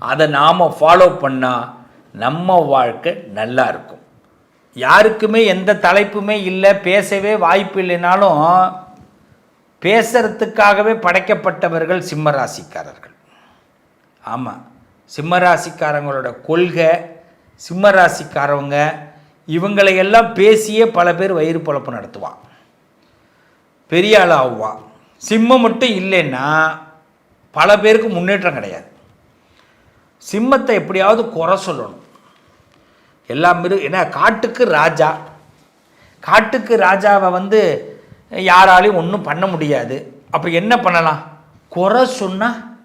அதை நாம் ஃபாலோ பண்ணால் நம்ம வாழ்க்கை நல்லா இருக்கும். யாருக்குமே எந்த தலைப்புமே இல்லை பேசவே வாய்ப்பு இல்லைனாலும் பேசுறதுக்காகவே படைக்கப்பட்டவர்கள் சிம்ம ராசிக்காரர்கள் ஆமாம் சிம்ம ராசிக்காரங்களோட கொள்கை சிம்ம ராசிக்காரவங்க பேசியே பல பேர் வயிறு பொழப்பு நடத்துவான் பெரிய ஆள் ஆகுவான் சிம்மம் மட்டும் இல்லைன்னா பல பேருக்கு முன்னேற்றம் கிடையாது. சிம்மத்தை எப்படியாவது குறை சொல்லணும். எல்லா மிரு ஏன்னா காட்டுக்கு ராஜா. காட்டுக்கு ராஜாவை வந்து யாராலையும் ஒன்றும் பண்ண முடியாது. அப்போ என்ன பண்ணலாம்? குறை சொன்னால்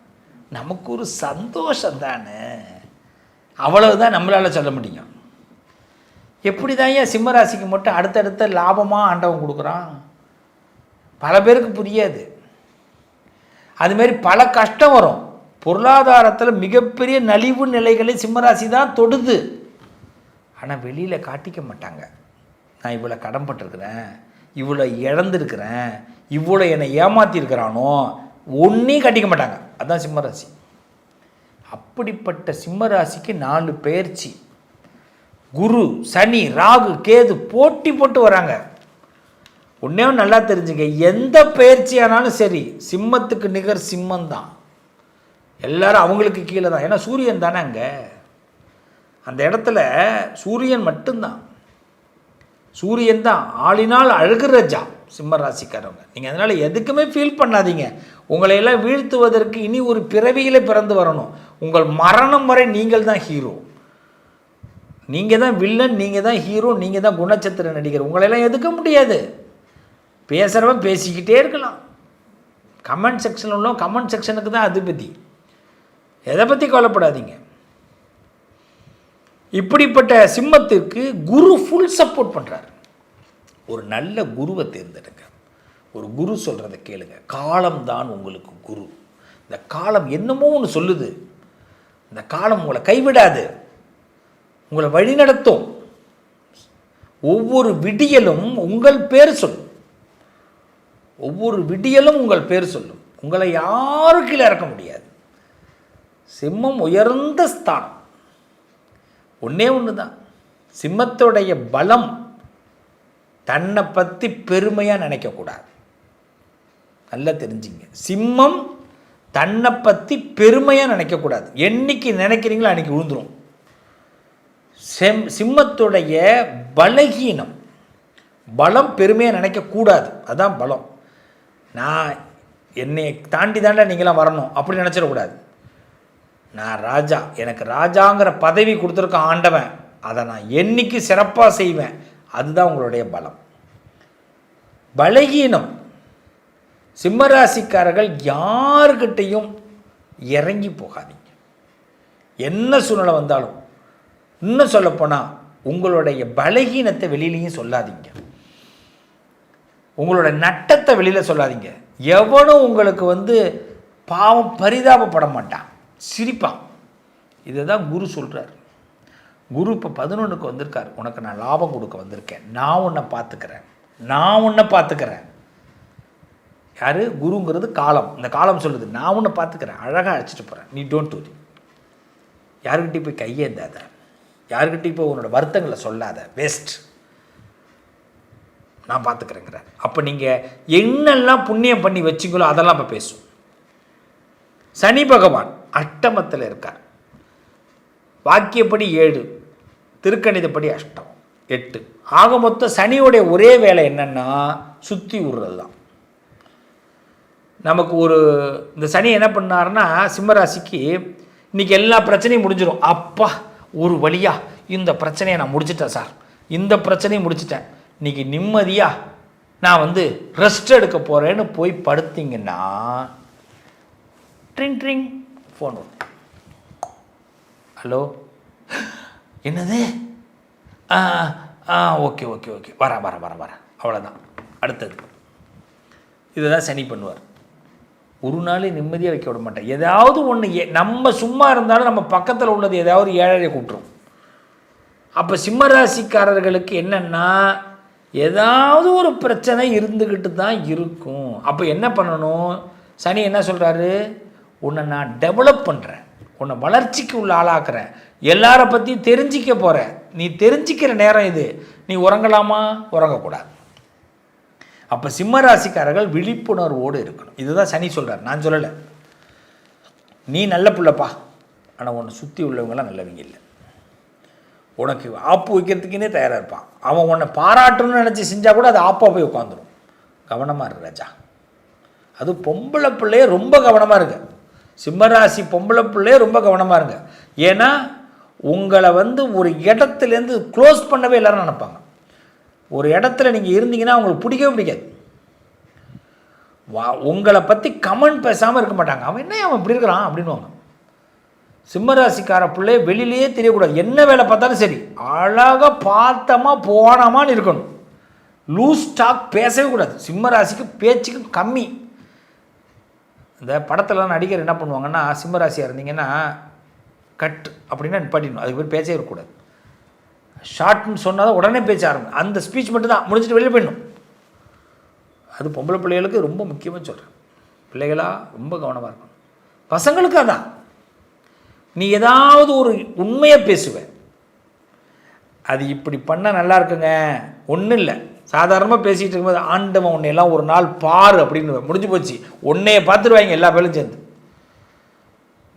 நமக்கு ஒரு சந்தோஷம் தானே. அவ்வளவுதான் நம்மளால் சொல்ல முடியும். எப்படி தான் ஏன் சிம்மராசிக்கு மட்டும் அடுத்தடுத்த லாபமாக ஆண்டவன் கொடுக்குறான்? பல பேருக்கு புரியாது. அதுமாரி பல கஷ்டம் வரும். பொருளாதாரத்தில் மிகப்பெரிய நலிவு நிலைகளை சிம்மராசி தான் தொடுது. ஆனால் வெளியில் காட்டிக்க மாட்டாங்க. நான் இவ்வளோ கடன்பட்டிருக்கிறேன் இவ்வளோ இழந்திருக்கிறேன் இவ்வளோ என்னை ஏமாற்றிருக்கிறானோ ஒன்றையும் காட்டிக்க மாட்டாங்க. அதுதான் சிம்மராசி. அப்படிப்பட்ட சிம்மராசிக்கு நாலு பயிற்சி குரு சனி ராகு கேது போட்டி போட்டு வராங்க. ஒன்றே நல்லா தெரிஞ்சுங்க. எந்த பயிற்சியானாலும் சரி சிம்மத்துக்கு நிகர் சிம்மம் தான் எல்லாரும் அவங்களுக்கு கீழே தான் ஏன்னா சூரியன் தானே அங்கே? அந்த இடத்துல சூரியன் மட்டும்தான். சூரியன் தான். ஆளினால் அழகுரஜா சிம்ம ராசிக்காரவங்க. நீங்கள் அதனால் எதுக்குமே ஃபீல் பண்ணாதீங்க. உங்களையெல்லாம் வீழ்த்துவதற்கு இனி ஒரு பிறவியில் பிறந்து வரணும். உங்கள் மரணம் வரை நீங்கள் தான் ஹீரோ நீங்கள் தான் வில்லன் நீங்கள் தான் ஹீரோ நீங்கள் தான் குணச்சத்திர நடிகர். உங்களையெல்லாம் எதுக்க முடியாது? பேசுகிறவன் பேசிக்கிட்டே இருக்கலாம். கமெண்ட் செக்ஷனில் உள்ள கமெண்ட் செக்ஷனுக்கு தான் அதிபதி. எதை பற்றி கவலைப்படாதீங்க. இப்படிப்பட்ட சிம்மத்திற்கு குரு ஃபுல் சப்போர்ட் பண்ணுறார் ஒரு நல்ல குருவை தேர்ந்தெடுங்க. ஒரு குரு சொல்கிறத கேளுங்க. காலம்தான் உங்களுக்கு குரு. இந்த காலம் என்னமோ ஒன்று சொல்லுது. இந்த காலம் உங்களை கைவிடாது. உங்களை வழிநடத்தும். ஒவ்வொரு விடியலும் உங்கள் பேர் சொல்லும். ஒவ்வொரு விடியலும் உங்கள் பேர் சொல்லும். உங்களை யாரும் கீழே இறக்க முடியாது. சிம்மம் உயர்ந்த ஸ்தானம். ஒன்றே ஒன்று தான் சிம்மத்துடைய பலம் தன்னை பற்றி பெருமையாக நினைக்கக்கூடாது. நல்லா தெரிஞ்சுங்க. சிம்மம் தன்னை பற்றி பெருமையாக நினைக்கக்கூடாது. என்னைக்கு நினைக்கிறீங்களோ அன்றைக்கி விழுந்துடும் செம் சிம்மத்துடைய பலகீனம் பலம் பெருமையாக நினைக்கக்கூடாது. அதுதான் பலம். நான் என்னை தாண்டி தாண்டா நீங்களாம் வரணும். அப்படி நினச்சிடக்கூடாது. நான் ராஜா. எனக்கு ராஜாங்கிற பதவி கொடுத்துருக்க ஆண்டவன். அதை நான் என்னைக்கு சிறப்பாக செய்வேன்? அதுதான் உங்களுடைய பலம். பலகீனம். சிம்மராசிக்காரர்கள் யாருக்கிட்டையும் இறங்கி போகாதீங்க. என்ன சூழ்நிலை வந்தாலும். இன்னும் சொல்லப்போனால் உங்களுடைய பலகீனத்தை வெளியிலையும் சொல்லாதீங்க. உங்களோட நட்டத்தை வெளியில் சொல்லாதீங்க. எவனும் உங்களுக்கு வந்து பாவம் பரிதாபப்பட மாட்டான். சிரிப்பான். இதை தான் குரு சொல்கிறார் குரு இப்போ பதினொன்றுக்கு வந்திருக்கார். உனக்கு நான் லாபம் கொடுக்க வந்திருக்கேன். நான் உன்னை பார்த்துக்கிறேன். நான் உன்னை பார்த்துக்கிறேன். யார்? குருங்கிறது காலம். இந்த காலம் சொல்லுது நான் உன்னை பார்த்துக்கிறேன். அழகாக அழைச்சிட்டு போகிறேன் நீ டோன்ட் டூ யாருக்கிட்டையும் போய் கையேந்தாத. யாருக்கிட்டையும் போய் உன்னோட வருத்தங்களை சொல்லாத. வேஸ்ட் நான் பார்த்துக்கிறேங்கிற அப்போ நீங்கள் என்னெல்லாம் புண்ணியம் பண்ணி வச்சிங்களோ அதெல்லாம் இப்போ பேசும் சனி பகவான். அஷ்டமத்தில் இருக்கார். வாக்கியப்படி ஏழு திருக்கணிதப்படி அஷ்டம் எட்டு. ஆக மொத்தம் சனியோடைய ஒரே வேலை என்னென்னா சுற்றி விடுறது தான் நமக்கு ஒரு இந்த சனி என்ன பண்ணாருன்னா சிம்மராசிக்கு இன்றைக்கி எல்லா பிரச்சனையும் முடிஞ்சிடும் அப்பா ஒரு வழியாக இந்த பிரச்சனையை நான் முடிச்சிட்டேன் சார். இந்த பிரச்சனையும் முடிச்சிட்டேன். இன்றைக்கி நிம்மதியாக நான் வந்து ரெஸ்ட் எடுக்க போகிறேன்னு போய் படுத்தீங்கன்னா ட்ரிங் ட்ரிங். ஃபோன் வரும் ஹலோ என்னது? ஆ ஆ ஓகே ஓகே ஓகே வரேன் வரேன் வரேன் வரேன். அவ்வளோதான் அடுத்தது. இதை தான் சனி பண்ணுவார். ஒரு நாள் நிம்மதியாக வைக்க விட மாட்டேன் ஏதாவது ஒன்று நம்ம சும்மா இருந்தாலும் நம்ம பக்கத்தில் உள்ளது ஏதாவது ஏழரை கூட்டுரும். அப்போ சிம்மராசிக்காரர்களுக்கு என்னென்னா ஏதாவது ஒரு பிரச்சனை இருந்துக்கிட்டு தான் இருக்கும். அப்போ என்ன பண்ணணும்? சனி என்ன சொல்கிறாரு உன்னை நான் டெவலப் பண்ணுறேன் உன்னை வளர்ச்சிக்கு உள்ள ஆளாக்குறேன். எல்லார பற்றியும் தெரிஞ்சிக்க போகிறேன் நீ தெரிஞ்சிக்கிற நேரம் இது. நீ உறங்கலாமா? உறங்கக்கூடாது. அப்போ சிம்மராசிக்காரர்கள் விழிப்புணர்வோடு இருக்கணும். இதுதான் சனி சொல்கிறார் நான் சொல்லலை. நீ நல்ல பிள்ளைப்பா. ஆனால் உன்னை சுற்றி உள்ளவங்களாம் நல்லவங்க இல்லை. உனக்கு ஆப்பு வைக்கிறதுக்குன்னே தயாராக இருப்பான். அவன் உன்னை பாராட்டணும்னு நினச்சி செஞ்சால் கூட அது ஆப்பாக போய் உட்காந்துடும் கவனமாக இரு ராஜா. அது பொம்பளை பிள்ளையே ரொம்ப கவனமாக இருக்கு. சிம்மராசி பொம்பளை பிள்ளையே ரொம்ப கவனமாக இருங்க. ஏன்னா உங்களை வந்து ஒரு இடத்துலேருந்து க்ளோஸ் பண்ணவே எல்லாரும் நினைப்பாங்க. ஒரு இடத்துல நீங்கள் இருந்தீங்கன்னா அவங்களுக்கு பிடிக்கவே பிடிக்காது. வா உங்களை பற்றி கமெண்ட் பேசாமல் இருக்க மாட்டாங்க. அவன் என்ன அவன் இப்படி இருக்கிறான் அப்படின்வாங்க சிம்மராசிக்கார பிள்ளை வெளியிலேயே தெரியக்கூடாது. என்ன வேலை பார்த்தாலும் சரி அழகாக பார்த்தமா போனமான்னு இருக்கணும். லூஸ் ஸ்டாக் பேசவே கூடாது. சிம்மராசிக்கு பேச்சுக்கும் கம்மி. இந்த படத்திலலாம் நடிகர் என்ன பண்ணுவாங்கன்னா சிம்மராசியாக இருந்தீங்கன்னா கட் அப்படின்னா நிப்பாட்டிடணும். அதுக்கு பேர் பேச்சே இருக்கக்கூடாது. ஷார்ட்னு சொன்னால் தான் உடனே பேச்ச ஆரம்பி அந்த ஸ்பீச் மட்டும் தான் முடிச்சுட்டு வெளியே போயிடணும். அது பொம்பளை பிள்ளைகளுக்கு ரொம்ப முக்கியமாக சொல்கிறேன் பிள்ளைகளாக ரொம்ப கவனமாக இருக்கணும். பசங்களுக்கு அதான். நீ ஏதாவது ஒரு உண்மையை பேசுவ. அது இப்படி பண்ணால் நல்லா இருக்குங்க. ஒன்றும் இல்லை. சாதாரணமாக பேசிகிட்டு இருக்கும்போது ஆண்டவன் உன்னையெல்லாம் ஒரு நாள் பாரு அப்படின்னு முடிஞ்சு போச்சு. உன்னைய பார்த்துருவாங்க எல்லா பேரும் சேர்ந்து.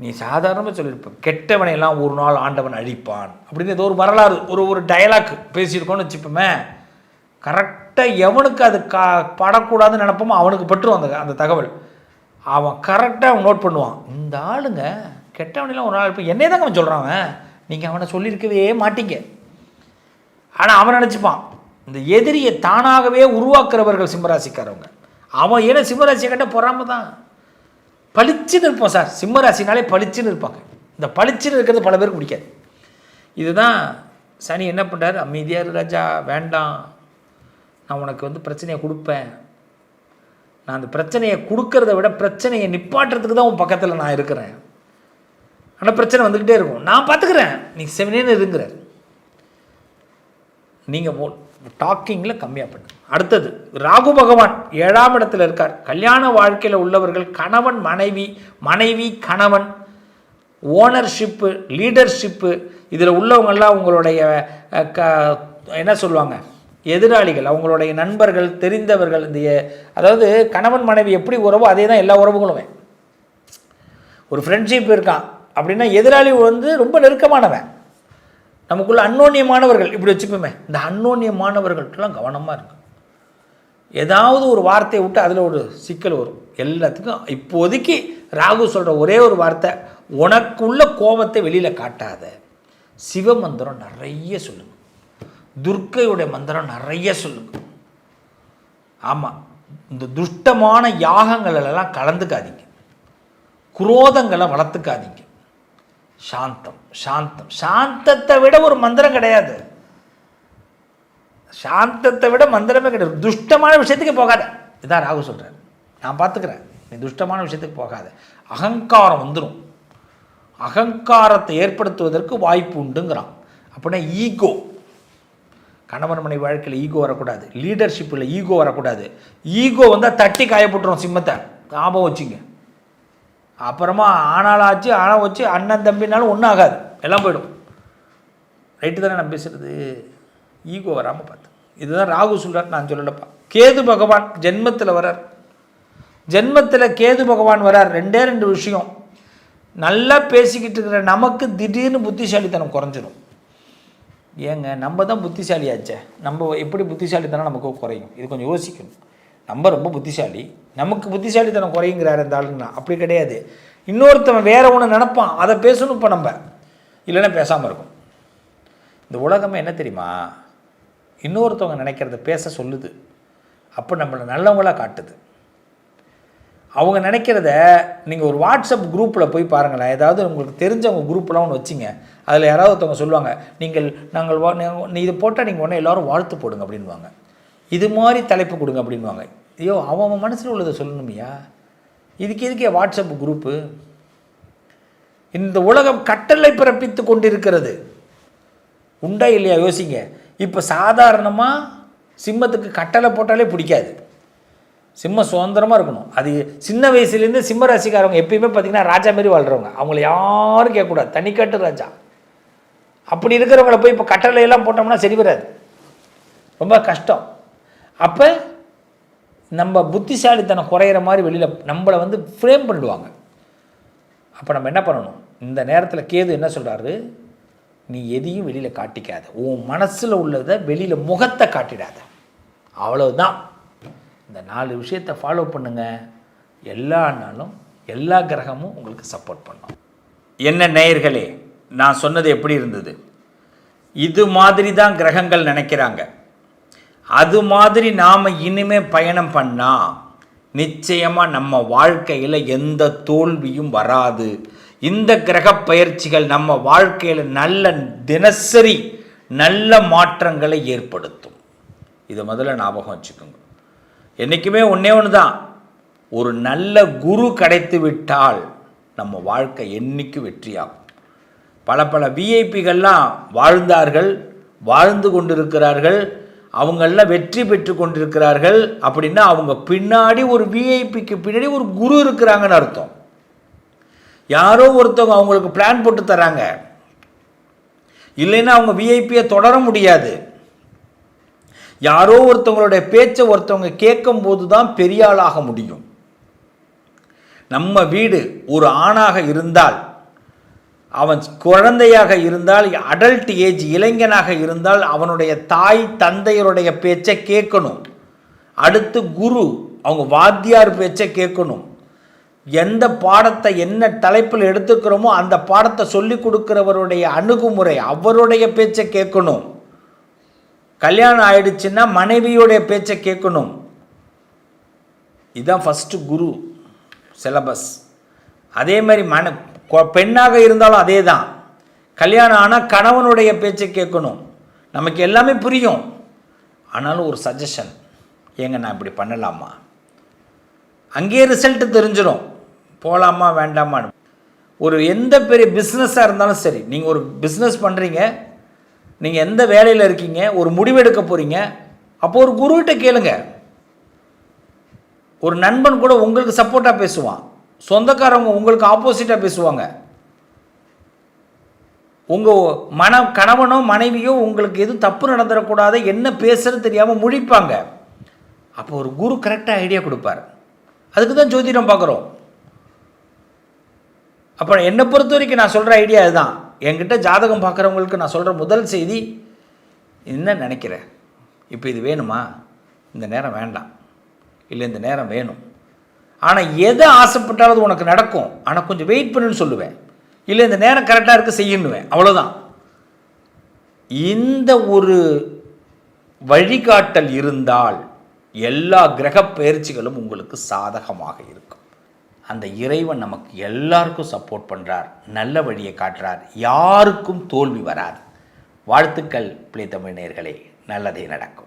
நீ சாதாரணமாக சொல்லியிருப்ப கெட்டவனையெல்லாம் ஒரு நாள் ஆண்டவன் அழிப்பான். அப்படின்னு ஏதோ ஒரு வரலாறு ஒரு ஒரு டயலாக் பேசியிருக்கோன்னு வச்சுப்போமே. கரெக்டாக எவனுக்கு அது கா படக்கூடாதுன்னு நினப்போமோ அவனுக்கு பட்டுரும் அந்த அந்த தகவல். அவன் கரெக்டாக அவன் நோட் பண்ணுவான். இந்த ஆளுங்க கெட்டவனெல்லாம் ஒரு நாள் இப்போ என்னையே தாங்க அவன் சொல்கிறான் அவன்? நீங்கள் அவனை சொல்லியிருக்கவே மாட்டீங்க. ஆனால் அவன் நினச்சிப்பான் இந்த எதிரியை தானாகவே உருவாக்குறவர்கள் சிம்மராசிக்காரவங்க. அவன் ஏன்னா சிம்மராசியை கட்ட பொறாம தான் பளிச்சுன்னு இருப்போம் சார். சிம்மராசினாலே பளிச்சுன்னு இருப்பாங்க. இந்த பளிச்சுன்னு இருக்கிறது பல பேருக்கு பிடிக்காது. இதுதான் சனி என்ன பண்ணுறாரு அமைதியாக ராஜா. வேண்டாம். நான் உனக்கு வந்து பிரச்சனையை கொடுப்பேன். நான் அந்த பிரச்சனையை கொடுக்கறத விட பிரச்சனையை நிப்பாட்டுறதுக்கு தான் உன் பக்கத்தில் நான் இருக்கிறேன். ஆனால் பிரச்சனை வந்துக்கிட்டே இருக்கும். நான் பார்த்துக்கிறேன் நீ செவனேன்னு இருங்கிறார் நீங்கள் டாக்கிங்கில் கம்மியாக பண்ணு அடுத்தது ராகு பகவான் ஏழாம் இடத்துல இருக்கார். கல்யாண வாழ்க்கையில் உள்ளவர்கள் கணவன் மனைவி மனைவி கணவன் ஓனர்ஷிப்பு லீடர்ஷிப்பு இதில் உள்ளவங்கள்லாம் உங்களுடைய க என்ன சொல்லுவாங்க? எதிராளிகள் அவங்களுடைய நண்பர்கள் தெரிந்தவர்கள் இந்த அதாவது கணவன் மனைவி எப்படி உறவோ அதே தான் எல்லா உறவுகளுமே. ஒரு ஃப்ரெண்ட்ஷிப் இருக்கான். அப்படின்னா எதிராளி வந்து ரொம்ப நெருக்கமானவன். நமக்குள்ள அன்னோன்யமானவர்கள் இப்படி வச்சுப்போமே இந்த அன்னோன்யமானவர்கள்ட்டெல்லாம் கவனமாக இருக்கும் ஏதாவது ஒரு வார்த்தையை விட்டு அதில் ஒரு சிக்கல் வரும். எல்லாத்துக்கும் இப்போதைக்கு ராகு சொல்கிற ஒரே ஒரு வார்த்தை உனக்குள்ள கோபத்தை வெளியில் காட்டாத. சிவ மந்திரம் நிறைய சொல்லுங்க. துர்க்கையுடைய மந்திரம் நிறைய சொல்லுங்க. ஆமாம் இந்த துஷ்டமான யாகங்களெல்லாம் கலந்துக்காதீங்க. குரோதங்களை வளர்த்துக்காதீங்க. சாந்தம் சாந்தம். சாந்தத்தை விட ஒரு மந்திரம் கிடையாது. சாந்தத்தை விட மந்திரமே கிடையாது. துஷ்டமான விஷயத்துக்கு போகாத. இதான் ராகு சொல்கிறார் நான் பார்த்துக்கிறேன். நீ துஷ்டமான விஷயத்துக்கு போகாத. அகங்காரம் வந்துடும் அகங்காரத்தை ஏற்படுத்துவதற்கு வாய்ப்பு உண்டுங்கிறான். அப்படின்னா ஈகோ. கணவன் மனைவி வாழ்க்கையில் ஈகோ வரக்கூடாது. லீடர்ஷிப்பில் ஈகோ வரக்கூடாது. ஈகோ வந்தால் தட்டி காயப்பட்டுரும் சிம்மத்தை. ஞாபகம் வச்சுங்க. அப்புறமா ஆனாலாச்சு ஆனால் வச்சு அண்ணன் தம்பினாலும் ஒன்றும் ஆகாது எல்லாம் போயிடும். ரைட்டு தானே நான் பேசுகிறது ஈகோ வராமல் பார்த்து. இதுதான் ராகு சொல்கிறார் நான் சொல்லலப்பா. கேது பகவான் ஜென்மத்தில் வரார் ஜென்மத்தில் கேது பகவான் வரார் ரெண்டே ரெண்டு விஷயம். நல்லா பேசிக்கிட்டு இருக்கிற நமக்கு திடீர்னு புத்திசாலித்தனம் குறைஞ்சிடும் ஏங்க நம்ம தான் புத்திசாலியாச்சே. நம்ம எப்படி புத்திசாலித்தனம் நமக்கு குறையும்? இது கொஞ்சம் யோசிக்கணும். நம்ம ரொம்ப புத்திசாலி. நமக்கு புத்திசாலித்தனம் குறையுங்கிறாரு இந்த ஆளுங்கண்ணா அப்படி கிடையாது. இன்னொருத்தவன் வேற ஒன்று நினப்பான். அதை பேசணும் இப்போ நம்ம. இல்லைன்னா பேசாமல் இருக்கும் இந்த உலகமே என்ன தெரியுமா? இன்னொருத்தவங்க நினைக்கிறத பேச சொல்லுது. அப்போ நம்மளை நல்லவங்களா காட்டுது. அவங்க நினைக்கிறத நீங்கள் ஒரு வாட்ஸ்அப் குரூப்பில் போய் பாருங்களேன். ஏதாவது உங்களுக்கு தெரிஞ்சவங்க குரூப்லாம் ஒன்று வச்சிங்க. அதில் யாராவது ஒருத்தவங்க சொல்லுவாங்க நீங்கள் நாங்கள் நீ- இதை போட்டால் நீங்கள் உடனே எல்லோரும் வாழ்த்து போடுங்க அப்படின்வாங்க இது மாதிரி தலைப்பு கொடுங்க அப்படின்வாங்க ஐயோ அவன் அவன் மனசில் உள்ளதை சொல்லணுமையா? இதுக்கு இதுக்கே வாட்ஸ்அப் குரூப்பு? இந்த உலகம் கட்டளை பிறப்பித்து கொண்டிருக்கிறது. உண்டா இல்லையா? யோசிங்க. இப்போ சாதாரணமாக சிம்மத்துக்கு கட்டளை போட்டாலே பிடிக்காது. சிம்மம் சுதந்திரமாக இருக்கணும். அது சின்ன வயசுலேருந்து சிம்ம ராசிக்காரவங்க எப்பயுமே பார்த்தீங்கன்னா ராஜா மாரி வாழ்கிறவங்க அவங்கள யாரும் கேட்கக்கூடாது. தனிக்கட்டு ராஜா. அப்படி இருக்கிறவங்கள போய் இப்போ கட்டளையெல்லாம் போட்டோம்னா சரி வராது. ரொம்ப கஷ்டம். அப்போ நம்ம புத்திசாலித்தனம் குறையிற மாதிரி வெளியில் நம்மளை வந்து ஃப்ரேம் பண்ணிடுவாங்க. அப்போ நம்ம என்ன பண்ணணும்? இந்த நேரத்தில் கேது என்ன சொல்கிறாரு நீ எதையும் வெளியில் காட்டிக்காத. உன் மனசில் உள்ளதை வெளியில் முகத்தை காட்டிடாத. அவ்வளவுதான். இந்த நாலு விஷயத்தை ஃபாலோ பண்ணுங்க. எல்லா நாளும் எல்லா கிரகமும் உங்களுக்கு சப்போர்ட் பண்ணும். என்ன நேயர்களே நான் சொன்னது எப்படி இருந்தது? இது மாதிரி தான் கிரகங்கள் நினைக்கிறாங்க. அது மாதிரி நாம் இனிமே பயணம் பண்ணால் நிச்சயமாக நம்ம வாழ்க்கையில் எந்த தோல்வியும் வராது. இந்த கிரக பயிற்சிகள் நம்ம வாழ்க்கையில் நல்ல தினசரி நல்ல மாற்றங்களை ஏற்படுத்தும். இதை முதல்ல ஞாபகம் வச்சுக்கோங்க. என்றைக்குமே ஒன்றே ஒன்று தான் ஒரு நல்ல குரு கிடைத்து விட்டால் நம்ம வாழ்க்கை என்னைக்கு வெற்றியாகும். பல பல விஐபிகள்லாம் வாழ்ந்தார்கள் வாழ்ந்து கொண்டிருக்கிறார்கள். அவங்கெல்லாம் வெற்றி பெற்று கொண்டிருக்கிறார்கள் அப்படின்னா அவங்க பின்னாடி ஒரு விஐபிக்கு பின்னாடி ஒரு குரு இருக்கிறாங்கன்னு அர்த்தம். யாரோ ஒருத்தவங்க அவங்களுக்கு பிளான் போட்டு தராங்க. இல்லைன்னா அவங்க விஐபியை தொடர முடியாது. யாரோ ஒருத்தவங்களுடைய பேச்சை ஒருத்தவங்க கேட்கும்போது தான் பெரியாளாக முடியும். நம்ம வீடு ஒரு ஆணாக இருந்தால் அவன் குழந்தையாக இருந்தால் அடல்ட் ஏஜ் இளைஞனாக இருந்தால் அவனுடைய தாய் தந்தையருடைய பேச்சை கேட்கணும். அடுத்து குரு அவங்க வாத்தியார் பேச்சை கேட்கணும். எந்த பாடத்தை என்ன தலைப்பில் எடுத்துக்கிறோமோ அந்த பாடத்தை சொல்லி கொடுக்குறவருடைய அணுகுமுறை அவருடைய பேச்சை கேட்கணும். கல்யாணம் ஆயிடுச்சுன்னா மனைவியுடைய பேச்சை கேட்கணும். இதுதான் ஃபஸ்ட்டு குரு சிலபஸ் அதே மாதிரி மன பெண்ணாக இருந்தாலும் அதே தான் கல்யாணம் ஆனால் கணவனுடைய பேச்சை கேட்கணும். நமக்கு எல்லாமே புரியும். ஆனாலும் ஒரு சஜஷன் ஏங்க நான் இப்படி பண்ணலாமா? அங்கேயே ரிசல்ட்டு தெரிஞ்சிடும் போகலாமா வேண்டாமான்னு ஒரு எந்த பெரிய பிஸ்னஸாக இருந்தாலும் சரி நீங்கள் ஒரு பிஸ்னஸ் பண்ணுறீங்க நீங்கள் எந்த வேலையில் இருக்கீங்க? ஒரு முடிவெடுக்க போகிறீங்க அப்போ ஒரு குருக்கிட்ட கேளுங்க. ஒரு நண்பன் கூட உங்களுக்கு சப்போர்ட்டாக பேசுவான். சொந்தக்காரவங்க உங்களுக்கு ஆப்போசிட்டாக பேசுவாங்க. உங்கள் மன கணவனோ மனைவியோ உங்களுக்கு எதுவும் தப்பு நடந்துடக்கூடாது என்ன பேசுறது தெரியாமல் முழிப்பாங்க. அப்போ ஒரு குரு கரெக்டாக ஐடியா கொடுப்பார். அதுக்கு தான் ஜோதிடம் பார்க்குறோம். அப்போ என்னை பொறுத்த வரைக்கும் நான் சொல்கிற ஐடியா இதுதான் என்கிட்ட ஜாதகம் பார்க்குறவங்களுக்கு நான் சொல்கிற முதல் செய்தி என்ன நினைக்கிறேன் இப்போ இது வேணுமா? இந்த நேரம் வேண்டாம். இல்லை இந்த நேரம் வேணும். ஆனால் எதை ஆசைப்பட்டாலும் உனக்கு நடக்கும். ஆனால் கொஞ்சம் வெயிட் பண்ணுன்னு சொல்லுவேன். இல்லை இந்த நேரம் கரெக்டாக இருக்க செய்யணுவேன் அவ்வளோதான் இந்த ஒரு வழிகாட்டல் இருந்தால் எல்லா கிரக பயிற்சிகளும் உங்களுக்கு சாதகமாக இருக்கும். அந்த இறைவன் நமக்கு எல்லாருக்கும் சப்போர்ட் பண்ணுறார் நல்ல வழியை காட்டுறார். யாருக்கும் தோல்வி வராது. வாழ்த்துக்கள் பிள்ளை தமிழ் நல்லதே நடக்கும்.